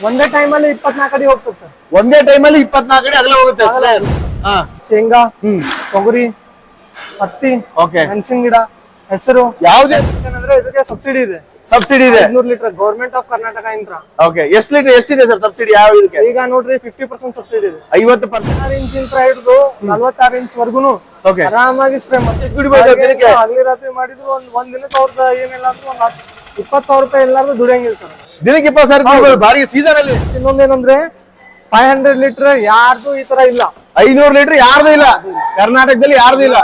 ಒಂದೇ ಟೈಮಲ್ಲಿ ಇಪ್ಪತ್ನಾಲ್ಕು ಅಡಿ ಹೋಗ್ತದೆ ಸರ್. ಒಂದೇ ಟೈಮಲ್ಲಿ ಇಪ್ಪತ್ನಾಲ್ಕು ಅಡಿ ಅಗಲ ಹೋಗುತ್ತೆ. ಸರ್ ಹಾ. ಶೇಂಗಾ ಹ್ಮ್. ತೊಗರಿ ಹತ್ತಿ ಓಕೆ ಮೆಣಸಿನ ಗಿಡ ಹೆಸರು. ಯಾವುದೇ ಏನಂದ್ರೆ ಇದಕ್ಕೆ ಸಬ್ಸಿಡಿ ಇದೆ. ಸಬ್ಸಿಡಿ ಇದೆ. ಐದ್ನೂರು ಲೀಟರ್ ಗೌರ್ಮೆಂಟ್ ಆಫ್ ಕರ್ನಾಟಕ ಇಂತ್ರ. ಓಕೆ ಎಷ್ಟು ಲೀಟರ್ ಎಷ್ಟಿದೆ ಸರ್ ಸಬ್ಸಿಡಿ ಯಾವ ಇದಕ್ಕೆ? ಈಗ ನೋಡ್ರಿ ಫಿಫ್ಟಿ ಪರ್ಸೆಂಟ್ ಸಬ್ಸಿಡಿ ಇದೆ. ಐವತ್ತು ಪರ್ಸೆಂಟ್ ಇಂಚ್ ಇಂತ್ರ ಹಿಡಿದು ನಲ್ವತ್ತಾರು ಇಂಚ್ ವರ್ಗುನು ಓಕೆ ಆರಾಮಾಗಿ ಸ್ಪ್ರೇ ಮತ್ತೆ ಬಿಡಬಹುದು? ಹಗಲಿ ರಾತ್ರಿ ಮಾಡಿದ್ರು ಒಂದ್ ಒಂದ್ ದಿನಕ್ಕೆ ಅವ್ರದ್ದು ಏನಿಲ್ಲ ಅಂದ್ರೆ ಒಂದ್ ಇಪ್ಪತ್ತು ಸಾವಿರ ರೂಪಾಯಿ ಎಲ್ಲಾರ್ದು ದುಡಿಯಂಗಿಲ್ಲ ಸರ್. ದಿನಕ್ಕೆ ಇಪ್ಪತ್ತು ಸಾವಿರ. ಬಾರಿ ಸೀಸನ್ ಅಲ್ಲಿ. ಇನ್ನೊಂದೇನಂದ್ರೆ ಫೈವ್ ಹಂಡ್ರೆಡ್ ಲೀಟರ್ ಯಾರ್ದು ಈ ತರ ಇಲ್ಲ. ಐನೂರು ಲೀಟರ್ ಯಾರ್ದು ಇಲ್ಲ. ಕರ್ನಾಟಕದಲ್ಲಿ ಯಾರ್ದು ಇಲ್ಲ.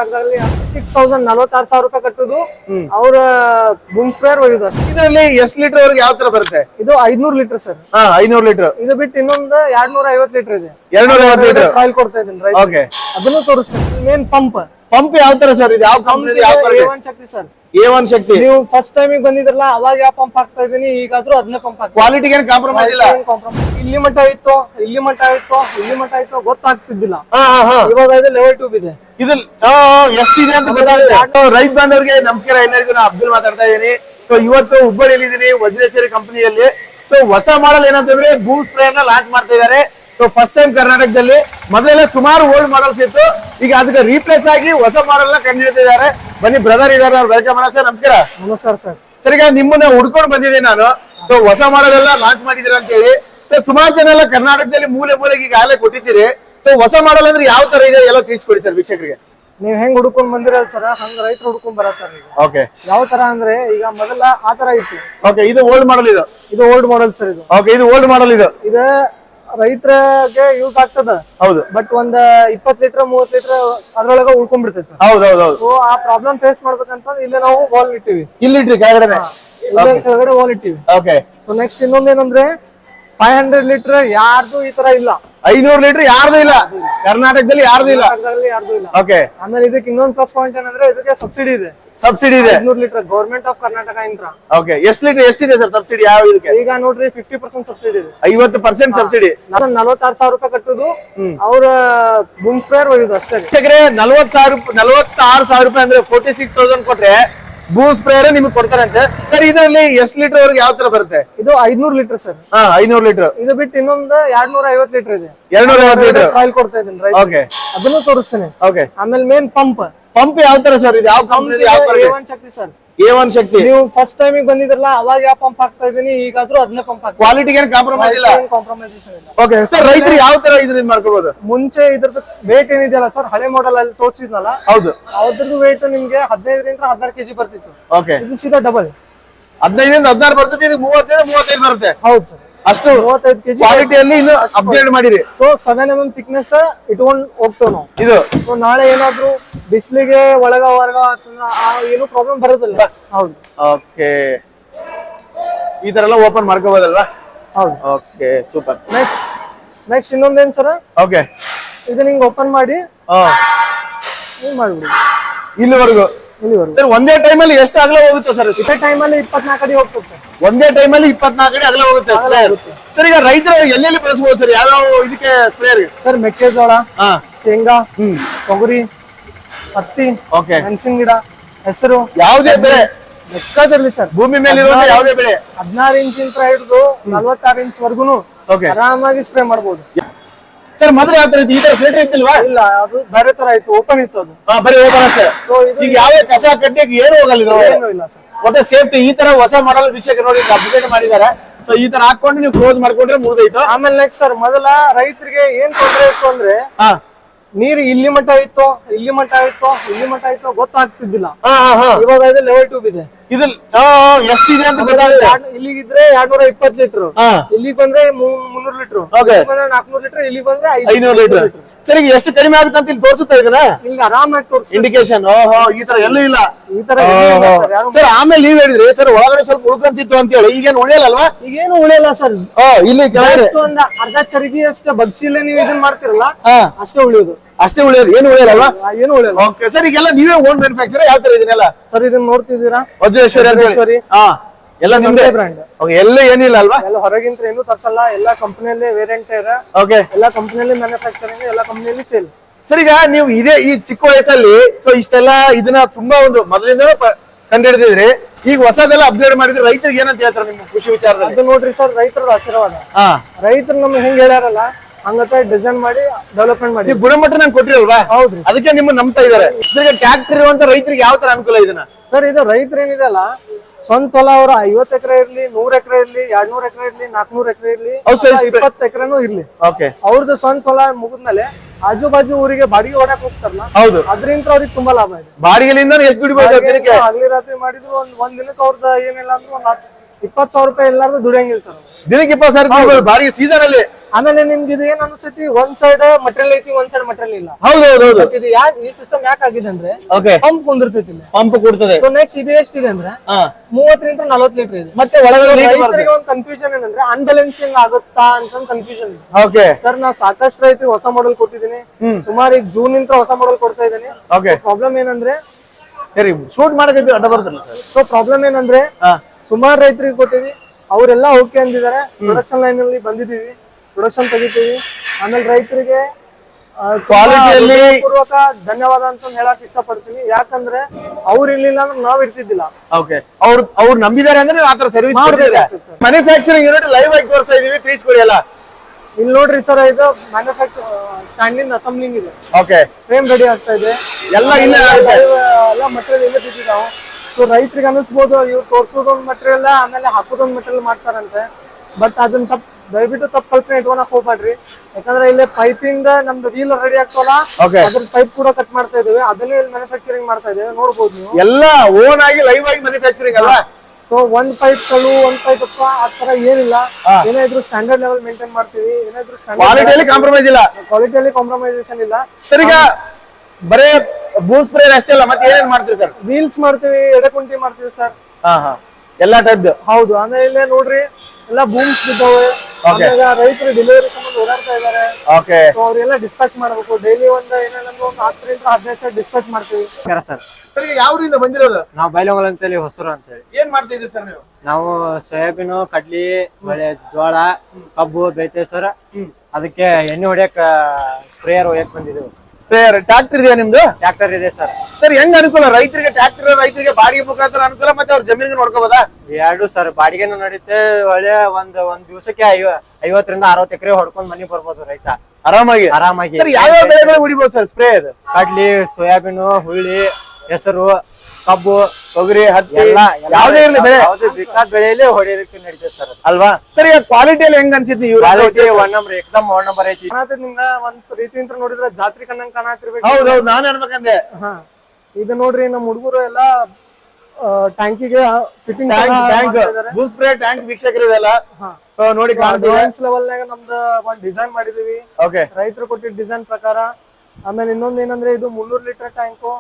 ಸಿಕ್ಸ್ ತೌಸಂಡ್ ನಲ್ವತ್ತಾರು ಸಾವಿರ ರೂಪಾಯಿ ಕಟ್ಟುದು ಅವ್ರ ಬೂಮ್ ಸ್ಪೇರ್ ಒಯ್ಯುದು ಅಷ್ಟೇ. ಇದರಲ್ಲಿ ಎಷ್ಟು ಲೀಟರ್ ವರೆಗೆ ಯಾವ ತರ ಬರುತ್ತೆ? ಇದು ಐದ್ನೂರು ಲೀಟರ್ ಸರ್. ಹಾ ಐನೂರು ಲೀಟರ್ ಇದು ಬಿಟ್ಟು ಇನ್ನೊಂದು ಎರಡ್ ನೂರ ಐವತ್ತು ಲೀಟರ್ ಇದೆ ಎರಡ್ನೂರ ಐವತ್ತು ಲೀಟರ್ ಟ್ರಯಲ್ ಕೊಡ್ತಾ ಇದ್ದೀನಿ ಓಕೆ ಅದನ್ನು ತೋರಿಸ್ತೀನಿ. ಮೇನ್ ಪಂಪ್ ಪಂಪ್ ಯಾವ ತರ ಸರ್ ಇದು ಯಾವ ಕಂಪ್ನಿ ಯಾವ ಸರ್. A one Shakti. ನೀವು ಫಸ್ಟ್ ಟೈಮಿಗೆ ಬಂದಿದ್ರಲ್ಲ ಅವಾಗ ಯಾವ ಪಂಪ್ ಹಾಕ್ತಾ ಇದೀನಿ ಈಗಾದ್ರೂ ಅದನ್ನ ಪಂಪ್ ಹಾಕ್ತೀನಿ. ಕ್ವಾಲಿಟಿಗೆ ಏನು ಕಾಂಪ್ರಮೈಸ್ ಇಲ್ಲ. ಇಲ್ಲಿ. ಮಟ್ಟ ಇತ್ತು ಇಲ್ಲಿ ಮಟ್ಟ ಇತ್ತು ಇಲ್ಲಿ ಮಟ್ಟ ಇತ್ತು ಗೊತ್ತಾಗ್ತಿದ್ದಿಲ್ಲ. ಹಾ ಹಾ ಇವಾಗ ಇದು ಲೆವೆಲ್ ಟೂಬ್ ಇದೆ. ಇದು ಆ, ಎಷ್ಟಿದೆ ಅಂತ ಗೊತ್ತಾಗುತ್ತೆ ರೈತ ಬಾಂಧವರಿಗೆ ನಮಸ್ಕಾರ ಎಲ್ಲರಿಗೂ ನಾನು ಅಬ್ದುಲ್ ಮಾತಾಡ್ತಾ ಇದ್ದೀನಿ ಸೊ ಇವತ್ತು ಹುಬ್ಬಳ್ಳಿಯಲ್ಲಿ ಇದ್ದೀನಿ ವಜ್ರೇಶ್ವರಿ ಕಂಪನಿಯಲ್ಲಿ ಸೊ ಹೊಸ ಮಾಡಲ್ ಏನಂತಂದ್ರೆ ಬೂಮ್ ಸ್ಪ್ರೇ ಅನ್ನ ಲಾಂಚ್ ಮಾಡ್ತಾ ಇದ್ದಾರೆ. ಸೊ ಫಸ್ಟ್ ಟೈಮ್ ಕರ್ನಾಟಕದಲ್ಲಿ ಮೊದಲೆಲ್ಲ ಸುಮಾರು ಓಲ್ಡ್ ಮಾಡಲ್ಸ್ ಇತ್ತು. ಈಗ ಅದಕ್ಕೆ ರೀಪ್ಲೇಸ್ ಆಗಿ ಹೊಸ ಮಾಡಲ್ನ ಕಂಡುಹಿಡಿದಿದ್ದಾರೆ ಬನ್ನಿ ಬ್ರದರ್ ಇದಾರೆ ಅವ್ರು ವೆಲ್ಕಮ್ ಮಾಡ ಸರ್ ನಮಸ್ಕಾರ. ನಮಸ್ಕಾರ ಸರ್. ಸರ್ ಈಗ ನಿಮ್ಮನ್ನ ಹುಡ್ಕೊಂಡು ಬಂದಿದ್ದೀನಿ ನಾನು. ಸೊ ಹೊಸ ಮಾಡಲ್ ಎಲ್ಲ ಲಾಂಚ್ ಮಾಡಿದಿರ ಅಂತ ಹೇಳಿ ಸೊ ಸುಮಾರು ಜನ ಎಲ್ಲ ಕರ್ನಾಟಕದಲ್ಲಿ ಮೂಲೆ ಮೂಲೆಗೆ ಈಗಾಗಲೇ ಕೊಟ್ಟಿದ್ದೀರಿ. ಸೊ ಹೊಸ ಮಾಡಲ್ ಅಂದ್ರೆ ಯಾವ ತರ ಇದೆ ಎಲ್ಲ ತಿಳಿಸ್ಕೊಡಿ ಸರ್ ವೀಕ್ಷಕರಿಗೆ. ನೀವ್ ಹೆಂಗ್ ಹುಡ್ಕೊಂಡ್ ಬಂದಿರ ಸರ್? ಹಂಗ ರೈತರು ಹುಡ್ಕೊಂಡ್ ಬರತ್ತಾರ ಈಗ. ಓಕೆ ಯಾವ ತರ ಅಂದ್ರೆ ಈಗ ಮೊದಲ ಆ ತರ ಇತ್ತು. ಓಕೆ ಇದು ಓಲ್ಡ್ ಮಾಡಲ್ ಇದು. ಇದು ಓಲ್ಡ್ ಮಾಡೆಲ್ ಸರ್ ಇದು. ಓಕೆ ಇದು ಓಲ್ಡ್ ಮಾಡಲ್ ಇದು. ಇದು ರೈತರಿಗೆ ಯೂಸ್ ಆಗ್ತದ. ಹೌದು. ಬಟ್ ಒಂದ್ ಇಪ್ಪತ್ ಲೀಟರ್ ಮೂವತ್ ಲೀಟರ್ ಅದ್ರೊಳಗ ಉಳ್ಕೊಂಡ್ಬಿಡ್ತೈತೆ ಸರ್. ಹೌದು ಹೌದು ಹೌದು. ಸೊ ಆ ಪ್ರಾಬ್ಲಮ್ ಫೇಸ್ ಮಾಡ್ಬೇಕಂತ ಇಲ್ಲೇ ನಾವು ವಾಲ್ ಇಟ್ಟಿವಿ. ಇಲ್ಲಿಟ್ರಿ ಕೆಳಗಡೆ ಇಲ್ಲೇ ಕೆಳಗಡೆ ವಾಲ್ ಇಟ್ಟಿವಿ. ಓಕೆ ಸೊ ನೆಕ್ಸ್ಟ್ ಇನ್ನೊಂದೇನಂದ್ರೆ ಫೈವ್ ಹಂಡ್ರೆಡ್ ಲೀಟರ್ ಯಾರ್ದು ಈ ತರ ಇಲ್ಲ. ಐನೂರು ಲೀಟರ್ ಯಾರ್ದು ಇಲ್ಲ. ಕರ್ನಾಟಕದಲ್ಲಿ ಯಾರ್ದು ಇಲ್ಲ. ಯಾರ್ದು ಇಲ್ಲ. ಓಕೆ ಆಮೇಲೆ ಇದಕ್ಕೆ ಇನ್ನೊಂದು ಪ್ಲಸ್ ಪಾಯಿಂಟ್ ಏನಂದ್ರೆ ಇದಕ್ಕೆ ಸಬ್ಸಿಡಿ ಇದೆ. ಸಬ್ಸಿಡಿ ಇದೆ. ಐದ್ನೂರು ಲೀಟರ್ ಗೌರ್ಮೆಂಟ್ ಆಫ್ ಕರ್ನಾಟಕ ಇಂತ್ರ ಓಕೆ ಎಷ್ಟು ಲೀಟರ್ ಎಷ್ಟಿದೆ ಸರ್ ಸಬ್ಸಿಡಿ ಯಾವ ಇದಕ್ಕೆ? ಈಗ ನೋಡ್ರಿ ಫಿಫ್ಟಿ ಪರ್ಸೆಂಟ್ ಸಬ್ಸಿಡಿ ಇದೆ. ಐವತ್ತು ಪರ್ಸೆಂಟ್ ಸಬ್ಸಿಡಿ ನಾನು ನಲವತ್ತಾರು ಸಾವಿರ ರೂಪಾಯಿ ಕಟ್ಟುದು ಅವ್ರ ಬೂಮ್ ಸ್ಪೇರ್ ಒಯ್ಯುದು ಅಷ್ಟೇ. ನಲ್ವತ್ ಸಾವಿರ ನಲ್ವತ್ತಾರು ಸಾವಿರ ರೂಪಾಯಿ ಅಂದ್ರೆ ಫೋರ್ಟಿ ಸಿಕ್ಸ್ ತೌಸಂಡ್ ಕೊಟ್ರೆ ಬೂ ಸ್ಪ್ರೇಯರ್ ನಿಮ್ಗೆ ಕೊಡ್ತಾರಂತೆ. ಸರ್ ಇದರಲ್ಲಿ ಎಷ್ಟು ಲೀಟರ್ ವರೆಗೆ ಯಾವ ತರ ಬರುತ್ತೆ? ಇದು ಐದ್ನೂರ್ ಲೀಟರ್ ಸರ್ ಹಾ ಐನೂರು ಲೀಟರ್ ಇದು ಬಿಟ್ಟು ಇನ್ನೊಂದು ಎರಡ್ ನೂರ ಐವತ್ತು ಲೀಟರ್ ಇದೆ ಐವತ್ತು ಲೀಟರ್ ಟ್ರಯಲ್ ಕೊಡ್ತಾ ಇದ್ದೀನಿ ಓಕೆ ಅದನ್ನು ತೋರಿಸ್ತೇನೆ. ಓಕೆ ಆಮೇಲೆ ಮೇನ್ ಪಂಪ್ ಪಂಪ್ ಯಾವ ತರ ಸರ್ ಇದು ಯಾವ ಕಂಪ್ನಿ ಯಾವ Shakti sir A one Shakti. ನೀವು ಫಸ್ಟ್ ಟೈಮಿಗೆ ಬಂದಿದ್ರಲ್ಲ ಅವಾಗ ಯಾವ ಪಂಪ್ ಹಾಕ್ತಾ ಇದೀನಿ ಈಗಾದ್ರೂ ಅದನ್ನ ಪಂಪ್ ಹಾಕ್ತೀನಿ. ಕ್ವಾಲಿಟಿಗೆ ಏನು ಕಾಂಪ್ರಮೈಸ್ ಇಲ್ಲ? ಕಾಂಪ್ರಮೈಸೇಷನ್ ಇಲ್ಲ. ಓಕೆ ಸರ್ ರೈತರು ಯಾವ ತರ ಇದನ್ನ ಮಾಡ್ಕೋಬಹುದು ಮುಂಚೆ ಇದ್ರದ್ದು ವೇಟ್ ಏನಿದೆಯಲ್ಲ ಸರ್ ಹಳೆ ಮಾಡೆಲ್ ಅಲ್ಲಿ ತೋರಿಸಿದ್ನಲ್ಲ? ಹೌದು. ಅದ್ರದ್ದು ವೇಟ್ ನಿಮ್ಗೆ ಹದಿನೈದರಿಂದ ಹದಿನಾರು ಕೆಜಿ ಬರ್ತಿತ್ತು ಓಕೆ ಇದು ಸೀದಾ ಡಬಲ್ ಹದಿನೈದರಿಂದ ಹದಿನಾರು ಬರ್ತೈತಿ ಇದು ಮೂವತ್ತೈದು ಮೂವತ್ತೈದು ಬರುತ್ತೆ. ಹೌದು ಸರ್ ಅಷ್ಟು ಮೂವತ್ತೈದು ಕೆಜಿ ಕ್ವಾಲಿಟಿಯಲ್ಲಿ ಇನ್ನು ಅಪ್ಗ್ರೇಡ್ ಮಾಡಿರಿ. So seven M M thickness ಇಟ್ಕೊಂಡ್ ಹೋಗ್ತೇವೆ ನಾವು. ಇದು. ಸೊ ನಾಳೆ ಏನಾದ್ರು ಬಿಸಿಲಿಗೆ ಒಳಗ ಹೊರಗ ಏನು ಪ್ರಾಬ್ಲಮ್ ಬರೋದಿಲ್ಲ. ಹೌದು. ಓಕೆ. ಈ ತರ ಎಲ್ಲ ಓಪನ್ ಮಾಡ್ಕೋಬಹುದಲ್ವಾ ಹೌದು. ಓಕೆ ಸೂಪರ್ ನೆಕ್ಸ್ಟ್ ನೆಕ್ಸ್ಟ್ ಇನ್ನೊಂದೇನ್ ಸರ್ ಓಕೆ. ಇದು ನಿಂಗೆ ಓಪನ್ ಮಾಡಿ ಮಾಡ್ಬಿಡಿ. ಇಲ್ಲಿವರೆಗೂ. ಸರ್ ಒಂದೇ ಟೈಮಲ್ಲಿ ಎಷ್ಟು ಅಗಲ ಹೋಗುತ್ತೆ ಸರ್? ಇದೇ ಟೈಮಲ್ಲಿ ಇಪ್ಪತ್ನಾಲ್ಕು ಅಡಿ ಹೋಗ್ತದೆ ಸರ್. ಒಂದೇ ಟೈಮಲ್ಲಿ ಇಪ್ಪತ್ನಾಲ್ಕು ಅಡಿ ಅಗಲ ಹೋಗುತ್ತೆ ಸರ್. ಸರ್ ಈಗ ರೈತರು ಎಲ್ಲೆಲ್ಲಿ ಬಳಸಬಹುದು ಸರ್? ಯಾವ್ಯಾವ ಇದಕ್ಕೆ ಸ್ಪ್ರೇಯರ್ಗೆ ಸರ್ ಮೆಕ್ಕೆಜೋಳ ಹಾ. ಶೇಂಗಾ ಹ್ಮ್. ತೊಗರಿ ಹತ್ತಿ ಓಕೆ ಮೆಣಸಿನ ಗಿಡ ಹೆಸರು. ಯಾವುದೇ ಬೆಳೆ. ಲೆಕ್ಕದಲ್ಲಿ ಸರ್. ಭೂಮಿ ಮೇಲೆ ಇರುವಂತ ಯಾವುದೇ ಬೆಳೆ. ಹದಿನಾರು ಇಂಚ್ ಇಂದ ಹಿಡಿದು ನಲ್ವತ್ತಾರು ಇಂಚ್ ವರ್ಗುನು ಆರಾಮಾಗಿ ಸ್ಪ್ರೇ ಮಾಡ್ಬೋದು. ಸರ್ ಮೊದಲು ಯಾವ ತರ? ಈ ತರ ಫಿಲ್ಟರ್ ಇತ್ತಿಲ್ವಾ ಇಲ್ಲ ಅದು ಬೇರೆ ತರ ಇತ್ತು ಓಪನ್ ಇತ್ತು ಅದು. ಹಾ ಬರೀ ಓಪನ್ ಅಷ್ಟೇ. ಸೊ ಈಗ ಯಾವ ಕಸ ಕಡ್ಡಿಗೆ ಏನು ಹೋಗಲ್ಲ ಇದು ಏನು ಇಲ್ಲ ಸರ್ ಒಟ್ಟೆ ಸೇಫ್ಟಿ ಈ ತರ ಹೊಸ ಮಾಡಲ್ ವಿಷಯಕ್ಕೆ ನೋಡಿ ಅಪ್ಡೇಟ್ ಮಾಡಿದ್ದಾರೆ. ಸೊ ಈ ತರ ಹಾಕೊಂಡು ನೀವು ಕ್ಲೋಸ್ ಮಾಡ್ಕೊಂಡ್ರೆ ಮುಗಿದೈತು ಆಮೇಲೆ ನೆಕ್ಸ್ಟ್ ಸರ್ ಮೊದಲ ರೈತರಿಗೆ ಏನ್ ತೊಂದರೆ ಇತ್ತು ಅಂದ್ರೆ ಹಾ. ನೀರು ಇಲ್ಲಿ ಮಟ್ಟ ಇತ್ತು ಇಲ್ಲಿ ಮಟ್ಟ ಇತ್ತು ಇಲ್ಲಿ ಮಟ್ಟ ಇತ್ತು ಗೊತ್ತಾಗ್ತಿದ್ದಿಲ್ಲ. ಹಾ ಹಾ ಹಾ. ಇವಾಗ ಇದು ಲೆವೆಲ್ ಟ್ಯೂಬ್ ಇದೆ. ಇದು ಎಷ್ಟಿದೆ ಅಂತ ಗೊತ್ತಾಗುತ್ತೆ ಎರಡ್- ಇಲ್ಲಿಗಿದ್ರೆ ಎರಡ್ನೂರ ಇಪ್ಪತ್ತು ಲೀಟರ್. ಇಲ್ಲಿಗೆ ಬಂದ್ರೆ ಮುನ್ನೂರು ಲೀಟರ್. ನಾಲ್ಕನೂರ್ ಲೀಟರ್ ಇಲ್ಲಿ ಬಂದ್ರೆ ಐನೂರು ಲೀಟರ್. ಸರಿ ಎಷ್ಟು ಕಡಿಮೆ ಆಗುತ್ತೆ ಅಂತ ಇಲ್ಲಿ ತೋರಿಸುತ್ತಾ ಇದನ್ನ? ಇಲ್ಲಿ ಆರಾಮಾಗಿ ತೋರಿಸಿ ಇಂಡಿಕೇಶನ್ ಓಹೋ ಈ ತರ ಎಲ್ಲೂ ಇಲ್ಲ. ಈ ತರ ಸರ್ ಆಮೇಲೆ ನೀವ್ ಹೇಳಿದ್ರಿ ಸರ್ ಒಳಗಡೆ ಸ್ವಲ್ಪ ಉಳ್ಕೊಂತಿತ್ತು ಅಂತ ಹೇಳಿ. ಈಗೇನು ಉಳಿಯಲ್ಲವಾ ಈಗೇನು ಉಳಿಯಲ್ಲ ಸರ್. ಇಲ್ಲಿ ಅರ್ಧ ಚರಗಿ ಬಗ್ಸಿಲ್ಲ ನೀವು ಇದನ್ನ ಮಾಡ್ತಿರಲ್ಲ ಅಷ್ಟೇ ಉಳಿಯೋದು. ಅಷ್ಟೇ ಉಳಿಯೋದು ಏನು ಉಳಿಯಲ್ಲ ಏನು ಉಳಿಯಲ್ಲ ಓಕೆ ಸರ್ ಈಗೆಲ್ಲ ನೀವೇ ಓನ್ ಮ್ಯಾನುಫ್ಯಾಕ್ಚರ್ ಯಾವ ತರ ಇದನ್ನೆಲ್ಲ ಸರ್ ಇದನ್ನ ನೋಡ್ತಿದ್ದೀರಾ? ವಜ್ರೇಶ್ವರಿ. ಹಾ ಎಲ್ಲ ನಿಮ್ದೇ? ಬ್ರ್ಯಾಂಡ್ ಓಕೆ ಎಲ್ಲ ಏನಿಲ್ಲ ಅಲ್ವಾ? ಎಲ್ಲ ಹೊರಗಿಂತ ಏನು ತರ್ಸಲ್ಲ ಎಲ್ಲ ಕಂಪನಿಯಲ್ಲಿ ವೇರಿಯಂಟ್ ಇದೆ. ಓಕೆ ಎಲ್ಲ ಕಂಪನಿಯಲ್ಲಿ ಮ್ಯಾನುಫ್ಯಾಕ್ಚರಿಂಗ್ ಎಲ್ಲ ಕಂಪನಿಯಲ್ಲಿ ಸೇಲ್ ಸರ್ ಈಗ ನೀವು ಇದೇ ಈ ಚಿಕ್ಕ ವಯಸ್ಸಲ್ಲಿ ಸೊ ಇಷ್ಟೆಲ್ಲ ಇದನ್ನ ತುಂಬಾ ಒಂದು ಮೊದಲಿಂದ ಕಂಡು ಹಿಡಿದಿದ್ರಿ ಈಗ ಹೊಸದೆಲ್ಲ ಅಪ್ಡೇಟ್ ಮಾಡಿದ್ರೆ ರೈತರಿಗೆ ಏನಂತ ಹೇಳ್ತಾರೆ ನಿಮ್ಮ ಖುಷಿ ವಿಚಾರದಲ್ಲಿ? ಅದು ನೋಡ್ರಿ ಸರ್ ರೈತರ ಆಶೀರ್ವಾದ. ರೈತರು ನಮ್ಗೆ ಹೆಂಗ್ ಹೇಳ್ಯಾರಲ್ಲ ಹಂಗತ್ತ ಡಿಸೈನ್ ಮಾಡಿ ಡೆವಲಪ್ಮೆಂಟ್ ಮಾಡಿ. ನೀವು ಗುಣಮಟ್ಟ ನಾನು ಕೊಟ್ಟಿರಲ್ವಾ ಹೌದ್ರಿ. ಅದಕ್ಕೆ ನಿಮ್ಮ ನಂಬ್ತಾ ಇದಾರೆ ಟ್ರ್ಯಾಕ್ಟರ್ ಇರುವಂತ ರೈತರಿಗೆ ಯಾವ ತರ ಅನುಕೂಲ ಇದನ್ನ? ಸರ್ ಇದು ರೈತರು ಏನಿದೆಲ್ಲ ಸ್ವಂತ ಹೊಲ ಅವ್ರ ಐವತ್ ಎಕರೆ ಇರ್ಲಿ ನೂರ್ ಎಕರೆ ಇರ್ಲಿ ಎರಡ್ ನೂರ್ ಎಕರೆ ಇರ್ಲಿ ನಾಲ್ಕನೂರ್ ಎಕರೆ ಇರ್ಲಿ ಇಪ್ಪತ್ತು ಎಕರೆನೂ ಇರ್ಲಿ. ಓಕೆ ಅವ್ರದ್ದು ಸ್ವಂತ ಹೊಲ ಮುಗಿದ್ಮೇಲೆ ಆಜು ಬಾಜು ಊರಿಗೆ ಬಾಡಿಗೆ ಹೊಡಕ್ ಹೋಗ್ತಾರಲ್ಲ ಹೌದು. ಅದ್ರಿಂದ ಅವ್ರಿಗೆ ತುಂಬಾ ಲಾಭ ಇದೆ. ಬಾಡಿಗೆಲಿಂದ ಎಷ್ಟು ದುಡಿಬಹುದು ಹಗಲಿ ರಾತ್ರಿ ಮಾಡಿದ್ರು ಒಂದ್ ಒಂದ್ ದಿನಕ್ಕೆ ಅವ್ರದ್ದು ಏನಿಲ್ಲ ಅಂದ್ರೆ ಒಂದ್ ಇಪ್ಪತ್ ಸಾವಿರ ರೂಪಾಯಿ ಎಲ್ಲಾರು ದುಡಿಯಂಗಿಲ್ಲ ಸರ್ ದಿನಕ್ಕೆ ಇಪ್ಪತ್ತು ಸಾವಿರ ಬಾಡಿಗೆ ಸೀಸನ್ ಅಲ್ಲಿ. ಆಮೇಲೆ ನಿಮ್ಗೆ ಇದು ಏನ್ ಅನ್ಸತಿ ಒಂದ್ ಸೈಡ್ ಮಟೀರಿಯಲ್ ಐತಿ ಒಂದ್ ಸೈಡ್ ಮಟೀರಿಯಲ್ ಇಲ್ಲ. ಹೌದು ಹೌದು ಹೌದು. ಮತ್ತ್ ಇದು ಯಾಕೆ ಈ ಸಿಸ್ಟಮ್ ಯಾಕೆ ಆಗಿದೆ ಅಂದ್ರೆ ಓಕೆ ಪಂಪ್ ಕುಂದಿರ್ತೈತಿ ಇಲ್ಲಿ. ಪಂಪ್ ಕೊಡ್ತದೆ. ನೆಕ್ಸ್ಟ್ ಇದು ಎಷ್ಟಿದೆ ಅಂದ್ರೆ ಹಾ. ಮೂವತ್ತರಿಂದ ನಲವತ್ತು ಲೀಟರ್ ಇದೆ. ಮತ್ತೆ ಒಳಗಡೆ ನೀರು ಬರ್ತದೆ ರೈತರಿಗೆ ಒಂದು ಕನ್ಫ್ಯೂಷನ್ ಏನಂದ್ರೆ ಅನ್ಬ್ಯಾಲೆನ್ಸಿಂಗ್ ಆಗುತ್ತಾ ಅಂತ ಕನ್ಫ್ಯೂಷನ್ ಇದೆ. ಓಕೆ ಸರ್ ನಾ ಸಾಕಷ್ಟು ರೈತರಿಗೆ ಹೊಸ ಮಾಡೆಲ್ ಕೊಟ್ಟಿದ್ದೀನಿ. ಸುಮಾರು ಈಗ ಜೂನ್ ನಿಂತ ಹೊಸ ಮಾಡೆಲ್ ಕೊಡ್ತಾ ಇದ್ದೀನಿ. ಓಕೆ ಪ್ರಾಬ್ಲಮ್ ಏನಂದ್ರೆ ಸರಿ ಶೂಟ್ ಮಾಡಕ್ಕೆ ಅಡ್ಡ ಬರ್ತಲ್ಲ ಸರ್. ಸೊ ಪ್ರಾಬ್ಲಮ್ ಏನಂದ್ರೆ ಹಾ. ಸುಮಾರು ರೈತರಿಗೆ ಕೊಟ್ಟಿವಿ ಅವರೆಲ್ಲ ಓಕೆ ಅಂದಿದ್ದಾರೆ. ಪ್ರೊಡಕ್ಷನ್ ಲೈನ್ ಅಲ್ಲಿ ಬಂದಿದ್ದೀವಿ. ಪ್ರೊಡಕ್ಷನ್ ತೆಗಿತೀವಿ. ಆಮೇಲೆ ರೈತರಿಗೆ ಕ್ವಾಲಿಟಿಯಲ್ಲಿ ಹೃದಯಪೂರ್ವಕ ಧನ್ಯವಾದ ಅಂತ ಹೇಳಕ್ ಇಷ್ಟಪಡ್ತೀನಿ. ಯಾಕಂದ್ರೆ ಅವ್ರು ಇರ್ಲಿಲ್ಲ ಅಂದ್ರೆ ನಾವ್ ಇರ್ತಿದ್ದಿಲ್ಲ. ಓಕೆ ಅವ್ರು ಅವ್ರು ನಂಬಿದ್ದಾರೆ ಅಂದ್ರೆ ಆ ಆತರ ಸರ್ವಿಸ್ ಮ್ಯಾನುಫ್ಯಾಕ್ಚರಿಂಗ್ ಯೂನಿಟ್ ಲೈವ್ ಆಗಿ ತೋರಿಸ್ತಾ ಇದೀವಿ ತಿಳಿಸ್ಕೊಡಿ ಅಲ್ಲ ಇಲ್ಲಿ ನೋಡ್ರಿ ಸರ್ ಇದು ಮ್ಯಾನುಫ್ಯಾಕ್ಚರ್ ಸ್ಟ್ಯಾಂಡಿಂಗ್ ಅಸೆಂಬ್ಲಿಂಗ್ ಇದೆ. ಓಕೆ ಫ್ರೇಮ್ ರೆಡಿ ಆಗ್ತಾ ಇದೆ. ಎಲ್ಲ ಇಲ್ಲ. ಎಲ್ಲ ಮಟೀರಿಯಲ್ ಇಲ್ಲೇ ಬಿದ್ದಿದ್ದಾವೆ ಸೊ ರೈತರಿಗೆ ಅನಿಸ್ಬೋದು ಇವ್ರು ತೋರ್ಸೋದೊಂದು ಮಟೀರಿಯಲ್ ಆಮೇಲೆ ಹಾಕೋದೊಂದು ಮಟೀರಿಯಲ್ ಮಾಡ್ತಾರಂತೆ. ಬಟ್ ಅದನ್ನ ತಪ್ಪು ದಯವಿಟ್ಟು ತಪ್ಪು ಕಲ್ಪನೆ ಇಟ್ಕೊಳಕ್ ಹೋಗ್ಬೇಡ್ರಿ. ಯಾಕಂದ್ರೆ ಇಲ್ಲಿ ಪೈಪಿಂದ ನಮ್ದು ರೀಲ್ ರೆಡಿ ಆಗ್ತಲ್ಲ. ಅದ್ರ ಪೈಪ್ ಕೂಡ ಕಟ್ ಮಾಡ್ತಾ ಇದೀವಿ ಅದನ್ನೇ ಇಲ್ಲಿ ಮ್ಯಾನುಫ್ಯಾಕ್ಚರಿಂಗ್ ಮಾಡ್ತಾ ಇದ್ದೇವೆ. ನೋಡ್ಬೋದು ನೀವು. ಎಲ್ಲ ಓನ್ ಆಗಿ ಲೈವ್ ಆಗಿ ಮ್ಯಾನುಫ್ಯಾಕ್ಚರಿಂಗ್ ಅಲ್ಲ ಸೊ ಒಂದ್ ಪೈಪ್ಗಳು ಒಂದ್ ಪೈಪ್ ಅಪ್ಪ ಆ ತರ ಏನಿಲ್ಲ. ಏನಾದ್ರು ಸ್ಟ್ಯಾಂಡರ್ಡ್ ಲೆವೆಲ್ ಮೇಂಟೈನ್ ಮಾಡ್ತೀವಿ. ಏನಾದ್ರು ಕ್ವಾಲಿಟಿಯಲ್ಲಿ ಕಾಂಪ್ರಮೈಸ್ ಇಲ್ಲ. ಕ್ವಾಲಿಟಿಯಲ್ಲಿ ಕಾಂಪ್ರಮೈಸೇಷನ್ ಇಲ್ಲ. ಸರ್ ಈಗ ಬರೇ ಬೂಲ್ ಸ್ಪ್ರೇ ಅಷ್ಟೇ ಅಲ್ಲ ಮತ್ತೆ ಏನೇನ್ ಮಾಡ್ತೀವಿ ಸರ್? ವೀಲ್ಸ್ ಮಾಡ್ತೀವಿ ಎಡಕುಂಟಿ ಮಾಡ್ತೀವಿ ಸರ್. ಹಾ ಹಾ. ಎಲ್ಲಾ ಟೈಪ್ ಹೌದು ಆಮೇಲೆ ನೋಡ್ರಿ ಎಲ್ಲ ಬೂಮ್ಸ್ ಬಿದ್ದಾವೆ. ರೈತರು ಡೆಲಿವರಿ ಸಂಬಂಧ ಓಡಾಡ್ತಾ ಇದಾರೆ ಓಕೆ ಸೊ ಅವರೆಲ್ಲ ಡಿಸ್ಪ್ಯಾಚ್ ಮಾಡಬೇಕು. ಡೈಲಿ ಒಂದ್ ಏನಿಲ್ಲ ಒಂದು ಹತ್ತರಿಂದ ಹದಿನೈದು ಸಾವಿರ ಡಿಸ್ಪ್ಯಾಚ್ ಮಾಡ್ತೀವಿ. Sir sir. ಸರ್ ಈಗ ಯಾವ ಊರಿಂದ ಬಂದಿರೋದು? ನಾವು ಬೈಲೊಂಗಲ್ ಅಂತೇಳಿ ಹೊಸೂರು ಅಂತೇಳಿ ಏನ್ ಮಾಡ್ತಾ ಇದ್ದೀರಿ ಸರ್ ನೀವು? ನಾವು ಸೋಯಾಬೀನ್ ಕಡ್ಲಿ ಮಳೆ ಜೋಳ ಕಬ್ಬು ಬೆಳಿತೇವೆ ಸರ್. ಅದಕ್ಕೆ ಎಣ್ಣೆ ಹೊಡಿಯಕ್ ಸ್ಪ್ರೇಯರ್ ಒಯ್ಯಕ್ ಬಂದಿದ್ದೀವಿ. ಸ್ಪೇರ್ ಟ್ರಾಕ್ಟರ್ ಇದೆಯಾ ನಿಮ್ದು? ಟ್ರಾಕ್ಟರ್ ಇದೆ ಸರ್. ಸರ್ ಹೆಂಗ್ ಅನುಕೂಲ? ರೈತರಿಗೆ ಟ್ರಾಕ್ಟರ್ ರೈತರಿಗೆ ಬಾಡಿಗೆ ಮುಖಾಂತರ ಅನುಕೂಲ ಮತ್ತೆ ಅವ್ರ ಜಮೀನಿಗೆ ನೋಡ್ಕೋಬೋದಾ? ಎರಡು ಸರ್ ಬಾಡಿಗೆನೂ ನಡೀತೆ ಒಳ್ಳೆ ಒಂದ್ ಒಂದ್ ದಿವಸಕ್ಕೆ ಐವ ಐವತ್ತರಿಂದ ಅರವತ್ತು ಎಕರೆ ಹೊಡ್ಕೊಂಡ್ ಮನೆ ಬರ್ಬೋದು ರೈತ. ಆರಾಮಾಗಿ? ಆರಾಮಾಗಿ. ಸರ್ ಯಾವ ಬೆಳೆಗಳು ಹೊಡಿಬೋದು ಸರ್ ಸ್ಪ್ರೇ ಅದು? ಕಡ್ಲಿ ಸೋಯಾಬೀನು ಹುಳ್ಳಿ ಹೆಸರು. ಕಬ್ಬು ತೊಗರಿ ಹತ್ತಿ ಎಲ್ಲ ಯಾವ್ದೇ ಇರ್ಲಿ ಬೆಳೆ. ಯಾವ್ದು ಬೇಕಾದ ಬೆಳೆಯಲ್ಲೇ ಹೊಡೆಯಲಿಕ್ಕೆ ನಡೀತದೆ ಸರ್ ಅಲ್ವಾ? ಸರ್ ಕ್ವಾಲಿಟಿ ಕ್ವಾಲಿಟಿಯಲ್ಲಿ ಹೆಂಗ್ ಅನ್ಸಿತ್ತು ಇವ್ರು ಕ್ವಾಲಿಟಿ ಒನ್ ನಂಬರ್ ಏಕದಮ್ ಒನ್ ನಂಬರ್ ಐತಿ. ನಿಮ್ಗ ಒಂದ್ ರೀತಿಯಿಂದ ನೋಡಿದ್ರೆ ಜಾತ್ರೆ ಕಣ್ಣಂಗ್ ಕಾಣತಿರ್ಬೇಕು. ಹೌದೌದು ನಾನು ಅನ್ಬೇಕಂದ್ರೆ ಹಾ. ಇದು ನೋಡ್ರಿ ನಮ್ಮ ಹುಡುಗರು ಎಲ್ಲ ಟ್ಯಾಂಕಿಗೆ fitting tank tank boost spray tank ವೀಕ್ಷಕರು ಇದೆಲ್ಲ So, ನೋಡಿ ಲೆವೆಲ್ ನಾಗ ನಮ್ದು ಒಂದ್ ಡಿಸೈನ್ ಮಾಡಿದೀವಿ. ಓಕೆ ರೈತರು ಕೊಟ್ಟಿದ್ದ ಡಿಸೈನ್ ಪ್ರಕಾರ ಆಮೇಲೆ ಇನ್ನೊಂದ್ ಏನಂದ್ರೆ ಇದು ಮುನ್ನೂರ್ ಲೀಟರ್ ಟ್ಯಾಂಕು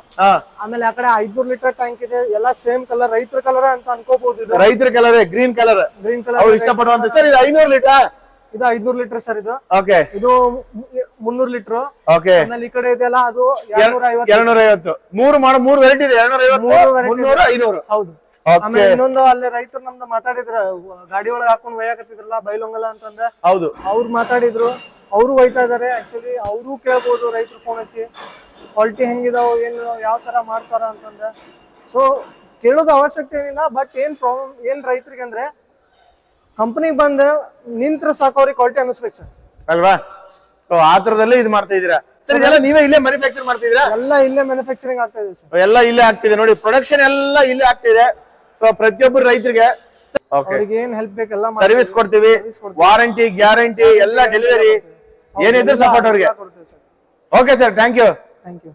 ಆಮೇಲೆ ಆ ಕಡೆ ಐದ್ನೂರ್ ಲೀಟರ್ ಟ್ಯಾಂಕ್ ಇದೆ. ಎಲ್ಲ ಸೇಮ್ ಕಲರ್ ರೈತರ ಕಲರ್ ಅಂತ ಅನ್ಕೋಬಹುದು ಇದು. ರೈತರ ಕಲರ್ ಗ್ರೀನ್ ಕಲರ್ ಗ್ರೀನ್ ಅವ್ರು ಕಲರ್ ಇಷ್ಟಪಡುವಂತ ಸರ್ ಇದು ಐನೂರು ಲೀಟರ್? ಇದು ಐದ್ನೂರ್ ಲೀಟರ್ ಸರ್ ಇದು. ಓಕೆ ಇದು ಮುನ್ನೂರ್ ಲೀಟರ್. ಓಕೆ ಆಮೇಲೆ ಈ ಕಡೆ ಇದೆಲ್ಲ ಅದು ಎರಡ್ನೂರ ಐವತ್ತು ಮೂರು ಮಾಡ ಮೂರು ವೆರೈಟಿ ಇದೆ. ಎರಡ್ನೂರ ಐವತ್ತು ಐನೂರು ಹೌದು. ಆಮೇಲೆ ಇನ್ನೊಂದು ಅಲ್ಲಿ ರೈತರು ನಮ್ದು ಮಾತಾಡಿದ್ರ ಗಾಡಿ ಒಳಗೆ ಹಾಕೊಂಡ್ ಒಯ್ಯಾಕತ್ತಿದ್ರಲ್ಲ ಬೈಲೊಂಗಲ ಅಂತಂದ್ರೆ. ಹೌದು. ಅವ್ರು ಮಾತಾಡಿದ್ರು. ಅವರು ಹೋಯ್ತಾ ಇದಾರೆ. ಆಕ್ಚುಲಿ ಅವರು ಕೇಳ್ಬೋದು ರೈತರು ಫೋನ್ ಹಚ್ಚಿ. ಕ್ವಾಲಿಟಿ ಹೆಂಗಿದಾವ ಏನು ಯಾವ ತರ ಮಾಡ್ತಾರ ಅಂತಂದ್ರೆ. ಸೊ ಕೇಳೋದು ಅವಶ್ಯಕತೆ ಏನಿಲ್ಲ ಬಟ್ ಏನ್ ಪ್ರಾಬ್ಲಮ್ ಏನ್ ರೈತರಿಗೆ ಅಂದ್ರೆ ಕಂಪ್ನಿಗೆ ಬಂದ ನಿಂತ್ರ ಸಾಕು ಅವ್ರಿಗೆ ಕ್ವಾಲಿಟಿ ಅನ್ನಿಸ್ಬೇಕು ಸರ್ ಅಲ್ವಾ? ಸೊ ಆ ತರದಲ್ಲೇ ಇದು ಮಾಡ್ತಾ ಇದೀರಾ ಸರ್ ಇದೆಲ್ಲ ನೀವೇ ಇಲ್ಲೇ ಮ್ಯಾನುಫ್ಯಾಕ್ಚರ್ ಮಾಡ್ತಿದ್ದೀರಾ ಎಲ್ಲ ಇಲ್ಲೇ ಮ್ಯಾನುಫ್ಯಾಕ್ಚರಿಂಗ್ ಆಗ್ತಾ ಇದೆ ಸರ್ ಎಲ್ಲ ಇಲ್ಲೇ ಆಗ್ತಿದೆ ನೋಡಿ ಪ್ರೊಡಕ್ಷನ್ ಎಲ್ಲ ಇಲ್ಲೇ ಆಗ್ತಿದೆ ಸೊ ಪ್ರತಿಯೊಬ್ಬರು ರೈತರಿಗೆ ಅವ್ರಿಗೆ ಏನ್ ಹೆಲ್ಪ್ ಬೇಕೆಲ್ಲ ಸರ್ವಿಸ್ ಕೊಡ್ತೀವಿ. ವಾರಂಟಿ ಗ್ಯಾರಂಟಿ ಎಲ್ಲ ಡೆಲಿವರಿ ಏನಿದ್ರು ಸಪೋರ್ಟ್ ಅವ್ರಿಗೆ. Okay sir. Thank you thank you